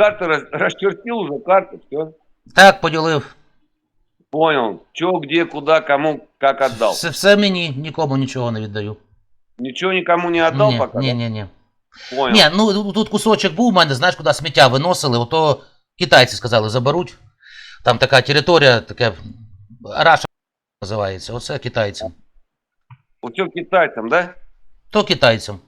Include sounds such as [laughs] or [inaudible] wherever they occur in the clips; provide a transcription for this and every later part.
А? Там карты рас- расчертил уже, карты, все. Так, поділив. Понял. Че, где, куда, кому, как отдал. Все, все мені, нікому нічого не віддаю. Ничего никому не отдал ні, пока? ні, да? ні, ні. Понял. Ні, ну тут кусочок був у мене, знаєш, куди сміття виносили, ото китайці сказали, заберуть. Там така територія, таке Раша називається. Оце китайцям. Все китайцам, да? То китайцям.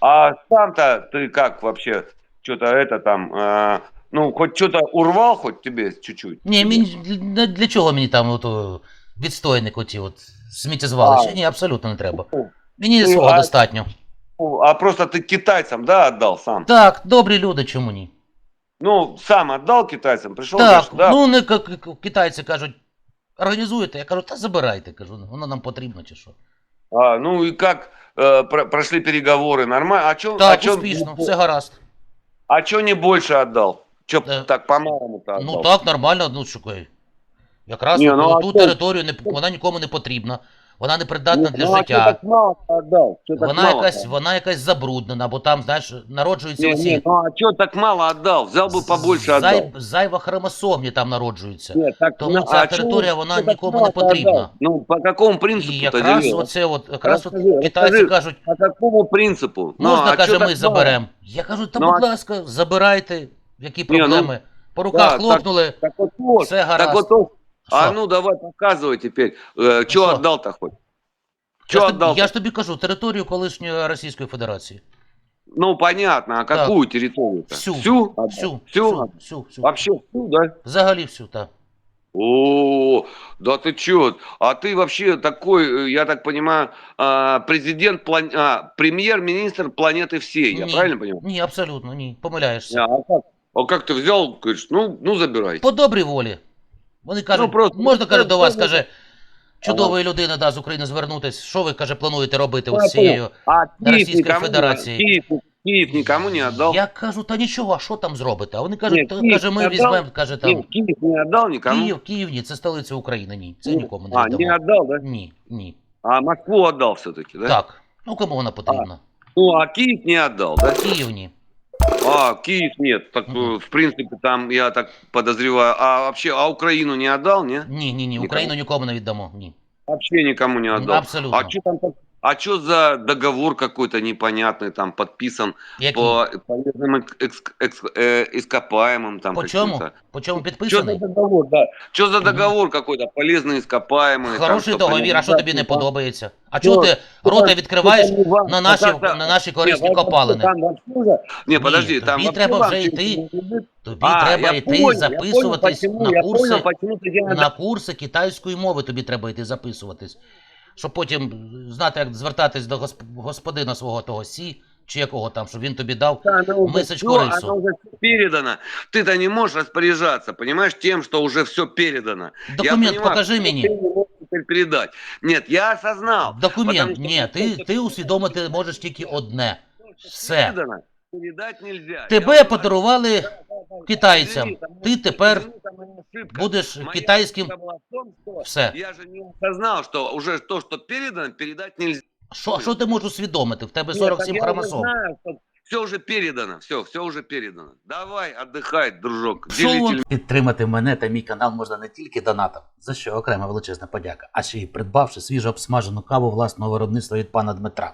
А сам-то ты как вообще? Что-то это там, э, ну, хоть что-то урвал хоть тебе чуть-чуть? Ні, мені, для, для чого мені там ото, відстойник оті от сміттєзвалища? А. Ні, абсолютно не треба. Мені Ну, свого а- достатньо. Ну, А просто ты китайцам, да, отдал сам? Так, добрі люди, чому ні? Ну, сам отдал китайцам, пришел, Так, говоришь, да, ну не к- к- китайці кажуть, організуєте. Я кажу, та забирайте, кажу, воно нам потрібно чи що. а, ну и как э, про- прошли переговоры, нормально? А чё, Так, а чё, успішно, все гаразд. а чого не больше отдал? Чё Да. так по-малому-то отдал? Ну так, нормально, ну шукай. Якраз Ні, от ну, а ту що? територію не, вона нікому не потрібна Вона не придатна для ну, а чё життя. так мало отдал? Чё так Вона мало якась, -то? вона якась забруднена, бо там, знаєш, народжуються Не, оці не, ну а чё так мало отдал? Взял бы побольше отдал. зай, зайва хромосомні там народжуються. Нет, так, Тому ну, ця а чё територія, вы- вона чё так нікому мало не потрібна. отдал? Ну, по какому І принципу якраз делил? оце от, якраз от Розкажи, китайці розкажи. кажуть, По какому принципу? Ну, можна, а чё каже, так ми мало? заберемо. Я кажу, та Ну, будь а- ласка, забирайте, які Ні, ну, проблеми. По руках так, хлопнули, Так вот, вот, все гаразд. так вот, вот. а Що? ну давай показывай теперь, э, что Что? отдал-то хоть? я, Что ж тобі, отдал? я ж тобі кажу, територію колишньої Російської Федерації. Ну, понятно, а какую территорию-то? Всю. Всю? отдал? Всю, Всю? всю, всю, всю. Вообще всю, да? Взагалі всю, так. О, да ты чё? А ты вообще такой, э, я так понимаю, а, президент, план- а, премьер-министр планеты всей, я Ні. правильно понимаю? Ні, абсолютно, ні. Помиляєшся. А как? А как ты взял, говоришь, ну, ну забирай. По добрій волі. Вони кажуть, Ну, просто- можна, каже, до вас, каже, чудової людини да, з України звернутись. Що ви, каже, плануєте робити з цією? Киев Российской никому, Федерации. Не, отдал. Я кажу, та нічого, а що там зробите? А вони кажуть, Ні, та, каже, ми візьмемо, каже, там. Нет, Киев не отдал никому. Київ, Київ, ні, це столиця України, ні. Це нікому не А, не отдал, да? Ні, ні. А Москву отдал все-таки, да? Так. Ну кому вона потрібна? Ну, а Киев не отдал, да? Київ ні. А, Киев нет. Так, э, в принципе, там, я так подозреваю, а вообще, а Украину не отдал, не? Ні, ні, ні. Нікому. Україну нікому не віддамо. Ні. Вообще никому не отдал. Абсолютно. А что там, так- а что за договор какой-то непонятный там подписан Який? по полезным экс- экс- экс- э, ископаемым там По чому? каким-то? По чому Что за підписаний? договор, да? Что за Мгм. договор какой-то? Полезные ископаемые. там, Хороший что договір, а що тобі не полезные- подобається? А чого ти Ну, рота ну, відкриваєш ну, там, на а наші, как-то- на наші Не, корисні вообще копалини? Там вообще уже- Не, подожди, тобі там вообще треба вам вже ничего йти. не будет. Тобі А, треба я йти понял, я понял, записуватись почему, на я курси, понял, почему ты делаешь на курси китайської мови тобі треба йти записуватись. Щоб потім знати, як звертатись до госп- господина свого того сі, чи якого там, щоб він тобі дав. Да, оно уже Мысочку всё, рису. оно уже всё передано. Ты-то не можешь распоряжаться, понимаешь, тем, что уже все передано. Я Документ понимаю, покажи что мені. Ты не можешь теперь передать. Нет, я осознал. потому Документ. что Ні, ти, ти усвідомити можеш тільки одне. Все. Передано. Тебе подарували китайцям. Ти тепер будеш китайським. Все. Я же не осознал, что уже то, что передано, передать нельзя. Що, що ти можеш усвідомити? В тебе Нет, 47 так я хромосом. все уже передано, все, все уже передано. Давай, отдыхай, дружок. Що Підтримати мене та мій канал можна не тільки донатом, за що окрема величезна подяка, а ще й придбавши свіжо обсмажену каву власного виробництва від пана Дмитра.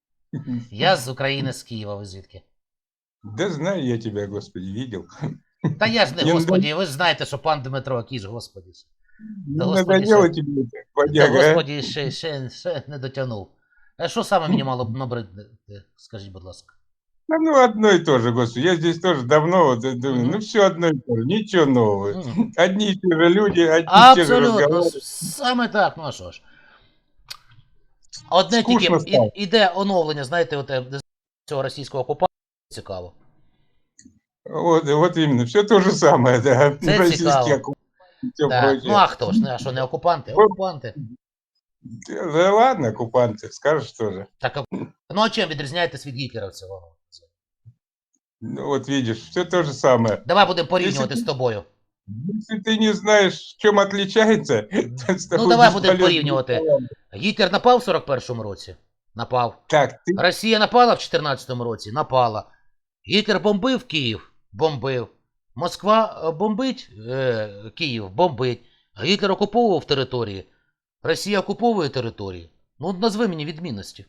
Я з України, з Києва, ви звідки? Да знаю я тебя, Господи, видел. Та я ж не Я господі, ви ж знаєте, що пан Дмитро який ж господі. Не Господи, надоело что- тебе это, Та бодяга, а? господі ще, ще, ще не дотягнув. А що саме мені мало б набридти? Скажіть, будь ласка. Да ну одно и то же, Господи. Я здесь тоже давно вот, э, думаю, Мгм. ну все одно и то же, ничего нового. М. Одни и те же люди, одни и те же Абсолютно, разговоры. саме так, ну а що ж. Одне Скучно тільки стало. і- іде оновлення, знаєте, от, е, цього російського окупанта, цікаво. Вот, вот именно, все то же самое, да. Це Российские цікаво. оккупанты, всё Да. прочее. Ну а хто ж? Ну, а що не окупанти? Вот. Окупанти. Да ладно, оккупанты, скажешь тоже. Так, а- ну а чим відрізняєтесь від гітлерівців? Ну, вот видишь, все то же самое. Давай будемо порівнювати Якщо з тобою. Если ты не знаешь, чем отличается, то с Ну, давай будем бесполезно порівнювати. Гітлер напав в 41-му році? Напав. Так, ты Росія напала в 14-му році? Напала. Гітлер бомбив Київ? Бомбив. Москва е, бомбить е, Київ? Бомбить. Гітлер окуповував території. Росія окуповує території. Ну, от назви мені відмінності.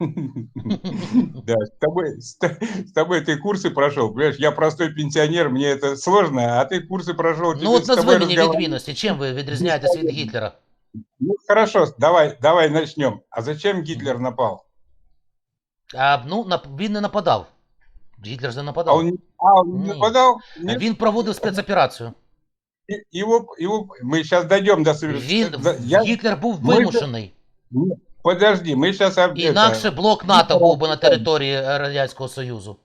Да, [laughs] с тобой, с, т- с тобой ты курсы прошел, понимаешь? Я простой пенсионер, мне это сложно, а ты курсы прошел. Ну от назви мені відмінності. Чим ви відрізняєтесь від Гітлера? Ну, хорошо, давай, давай начнем. А зачем Гитлер напал? А, ну, нап- він не нападав. Гітлер ж не А нападав. он, не- а, он не Не. нападал? Нет? Він проводив спецоперацію. И- Его, его, мы сейчас дойдем до Він, совершенно. Я, Гітлер був Ми- вимушений. Нет, подожди, мы сейчас... Інакше блок НАТО був би на території е, Радянського Союзу.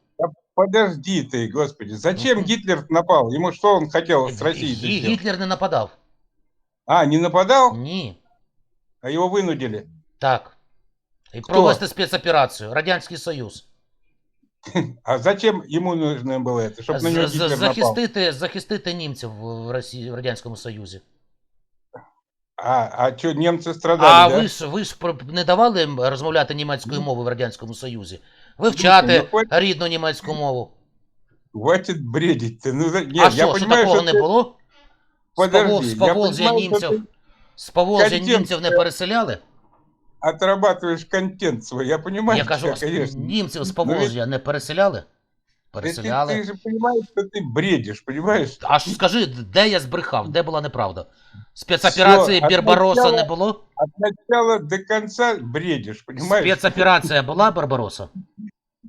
Подожди ты, господи. Зачем Мгм. Гитлер напал? Ему что он хотел с Россией Гі- сделать? Гітлер не нападав. А, не нападал? Ні. А его вынудили? Так. І провести спецоперацію. Радянський Союз. [laughs] А зачем ему нужно было это? Чтобы на него З- з- Гитлер напал? захистити, захистити німців в Росії, в Радянському Союзі. А, а что, немцы страдали, А да? ви ж ви ж про- не давали їм розмовляти німецькою мовою в Радянському Союзі? Вивчати Ну, хоть- рідну німецьку мову. Хватит бредить ты. Ну, за- нет, а я що, що понимаю, такого что не ты- було? З Подожди, Повол- з я Поволжя понимаю, что німців, ты з Поволжя контент, німців не е, переселяли? отрабатываешь контент свой. Я понимаю Я кажу, тебя, з- конечно. німців з Ну, ведь- Поволжя не переселяли? Да Ты, Переселяли. ты же понимаешь, что ты бредишь, понимаешь? А ж скажи, де я збрехав, де була неправда? Спецоперації Всьо, Барбароса от не начала- було? От начала до конца бредишь, понимаешь? Спецоперація була Барбароса?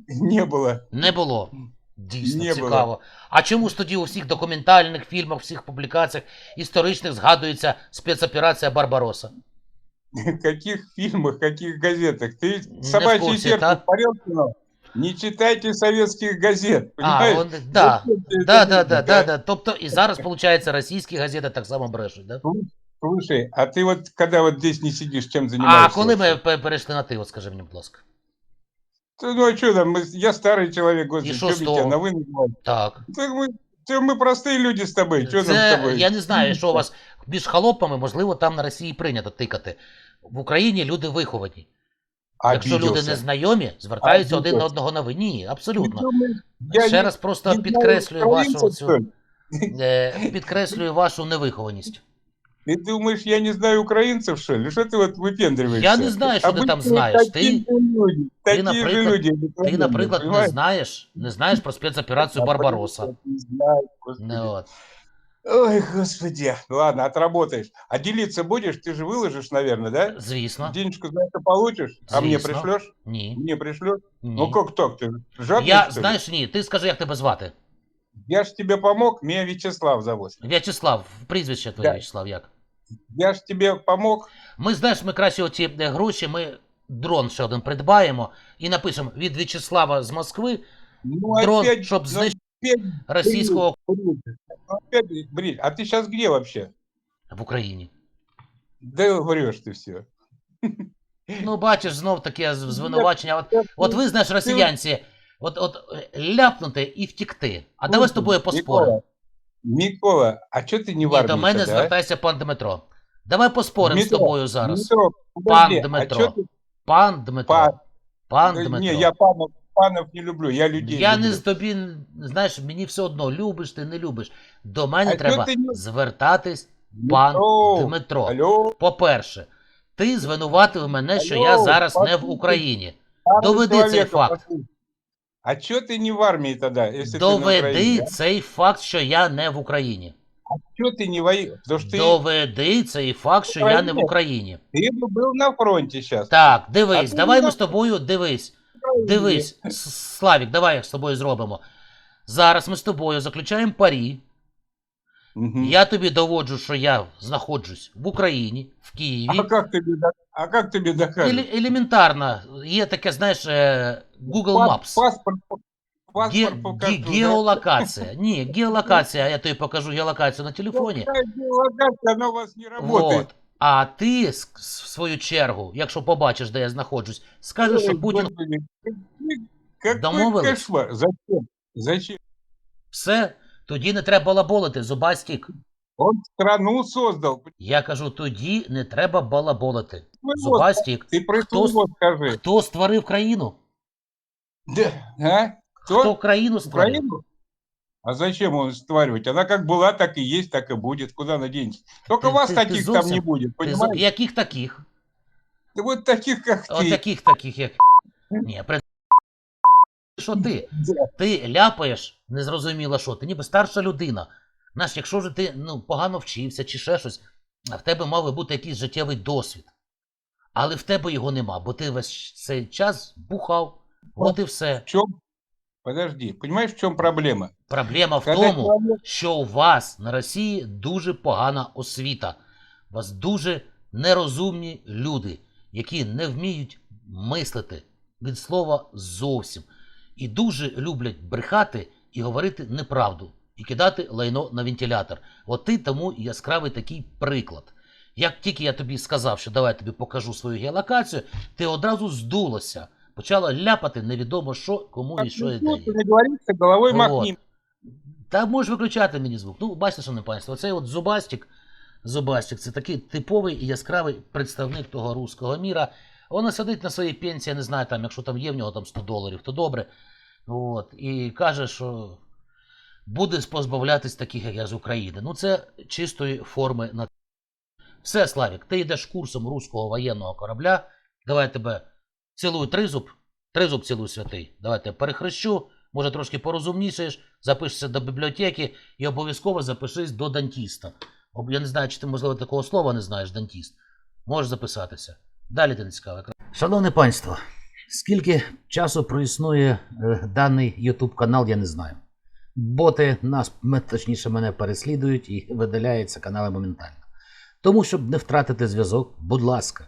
Не было. Не було. Дійсно Не цікаво. А чому ж тоді у всіх документальних фільмах, всіх публікаціях історичних згадується спецоперація Барбароса? В каких фильмах, каких газетах? Ты Не в собачье курсе, сердце да? смотрел кино? Не читайте советских газет, А, понимаешь? он, да. Зачем ты это Да, да, нужно, да, да, да. Тобто і зараз, виходить, російські газети так само брешуть, да? Слушай, а ты вот, когда вот здесь не сидишь, чем А занимаешься? коли ми вообще? пе- перейшли на ти, от скажи мені, будь ласка. Ты, Ну, а что там, мы- я старый человек, господи, И что шо мне с тебя того? на вы называть? Так. Так мы, це мы простые люди с тобой, что нам с Це, тобой? я не знаю, що у вас між холопами, можливо, там на Росії прийнято тикати. В Україні люди виховані. Якщо люди Обиделся. не знайомі, звертаються один на Обиделся. одного на ви. Ні, Ты абсолютно. думаешь, я Ще не- раз просто не знаю підкреслюю вашу украинцев, цю, что ли? е, підкреслюю вашу невихованість. Ты думаешь, я не знаю украинцев, что ли? Что ты вот выпендриваешься? Я не знаю, що ти там Обычные знаєш. такие Ти, же люди, такие же наприклад, люди, ти, обыкновенные, наприклад, не понимаешь? знаєш, не знаєш про спецоперацію Барбароса. Не знаю, господи. Не, от. Ой, господи. Ладно, отработаешь. А делиться будешь? Ты же выложишь, наверное, да? Звісно. Денежку за это получишь? А мне Звісно. пришлешь? Ні. Мне пришлешь? ні. Ну как так? Ты жадный, Я, что ли? знаєш, ні, ти скажи, як тебе звати? Я ж тебе помог, меня Вячеслав зовут. В'ячеслав, прізвище твоє Да. В'ячеслав, як? Я ж тебе помог. Ми, знаєш, ми краще оці е, гроші, ми дрон ще один придбаємо і напишемо від В'ячеслава з Москви Ну, дрон, опять, щоб ну, знищити опять російського бред, бред. Ну, Опять бред. А ты сейчас где вообще? в Україні. Да врешь ты все. Ну, бачиш, знов таке з- звинувачення. От, от ви знаєш, росіянці, от, от е, ляпнути і втікти. А давай з тобою поспоримо. Микола, а что ты не в Ні, армии до мене тогда, а? звертайся пан Дмитро. Давай поспоримо з Дмитро, тобою зараз. Дмитро, Пан подожди, Дмитро. А чё ты... Пан Дмитро. Пан- Пан Да Дмитро. Не, я панов, панов не люблю, я людей Я люблю. не з тобі, знаєш, мені все одно, любиш ти, не любиш. До мене А треба чого ти не- звертатись, пан Дмитро, Дмитро. Алло, По-перше, ти звинуватив мене, що Алло, я зараз не в послухай. Україні. старый Доведи цей человек, факт. послушай. А что ты не в армии тогда, если ты на Доведи Украине? цей факт, що я не в Україні. Что ты не воюешь? Потому что ты, Доведи цей факт, що я не в Україні. ты бы был на фронте сейчас. Так, А дивись, ти давай не ми з тобою, дивись. Дивись, [laughs] С- Славік, давай як з тобою зробимо. Зараз ми з тобою заключаємо парі. Мгм. Я тобі доводжу, що я знаходжусь в Україні, в Києві. А как тебе, до- а как тебе докажешь? Еле- елементарно, є таке, знаєш, е, Google Пас- Maps. Паспорт, паспорт Ге- покажу. ге- да? геолокація. Ні, геолокація. Я тобі покажу геолокацію на телефоні. Какая геолокация, она у вас не работает. Вот. А ти, в свою чергу, якщо побачиш, де я знаходжусь, скажеш, що Путін Домовились? Зачем? Зачем? все, тоді не треба балаболити, зубастік. Он страну создал. Я кажу, тоді не треба балаболити. Зубастік. Кто своего скажи. Хто створив країну? Да, а? Кто? Хто країну створив? Украину? А зачем он створивать? Она как была, так и есть, так и будет. Куда она денется? Только Ты- вас ты- ты таких там зовсім- не будет, Ти з- понимаешь? Яких таких? Да Вот таких, как От ты. таких таких, як. Ні, при... що ти? Да. Ти ляпаєш, незрозуміло що, ти ніби старша людина. Знаєш, якщо ж ти ну, погано вчився чи ще щось, а в тебе мав би бути якийсь життєвий досвід. Але в тебе його нема, бо ти весь цей час бухав. От і все. В чем? Подожди, понимаешь, в чем проблема? Проблема в Когда тому, человек- що у вас на Росії дуже погана освіта. У вас дуже нерозумні люди, які не вміють мислити від слова зовсім. І дуже люблять брехати і говорити неправду, і кидати лайно на вентилятор. От ти тому яскравий такий приклад. Як тільки я тобі сказав, що давай я тобі покажу свою геолокацію, ти одразу здулася, почала ляпати невідомо що, кому і що головой Вот. махни. Та можеш виключати мені звук. Ну, бачите, шановне панство, оцей от Зубастик, Зубастик, це такий типовий і яскравий представник того руського міра. Воно сидить на своїй пенсії, я не знаю, там, якщо там є в нього там 100 доларів, то добре. От, і каже, що буде позбавлятись таких, як я з України. Ну, це чистої форми на. Все, Славік, ти йдеш курсом руського воєнного корабля. Давай тебе цілую тризуб. Тризуб цілуй святий. Давай я тебе перехрещу. Може, трошки порозумнішаєш, запишешся до бібліотеки і обов'язково запишись до дантіста. Я не знаю, чи ти, можливо, такого слова не знаєш, дантіст. Можеш записатися. Далі ти не цікаве. Шановне панство, скільки часу проіснує е, даний YouTube канал, я не знаю. Боти нас, точніше, мене переслідують і видаляються канали моментально. Тому, щоб не втратити зв'язок, будь ласка,